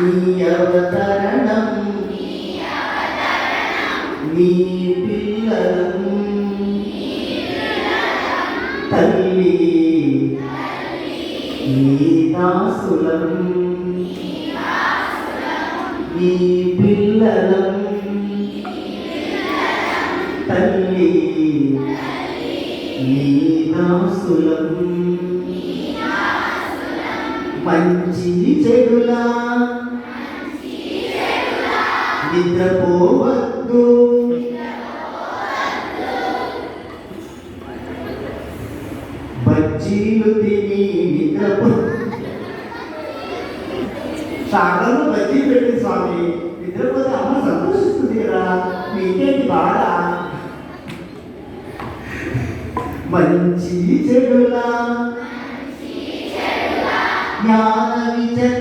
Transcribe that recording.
నీ అవతరణం. నీ పిల్లలం. తల్లి. నీ దాసులం. నీ పిల్లలం. తల్లి. నీ దాసులం. మంచి చెడులా. నిద్రపోవద్దు. బజ్జీలు తిని నిద్రపో. సాగరంలో బజ్జీ పెట్టి స్వామి. నిద్రపోతే అమ్మ సంతోషిస్తుంది కదా మీకేంటి బాధ? మంచి చెడులా. ജ്ഞാനവിചക്ഷ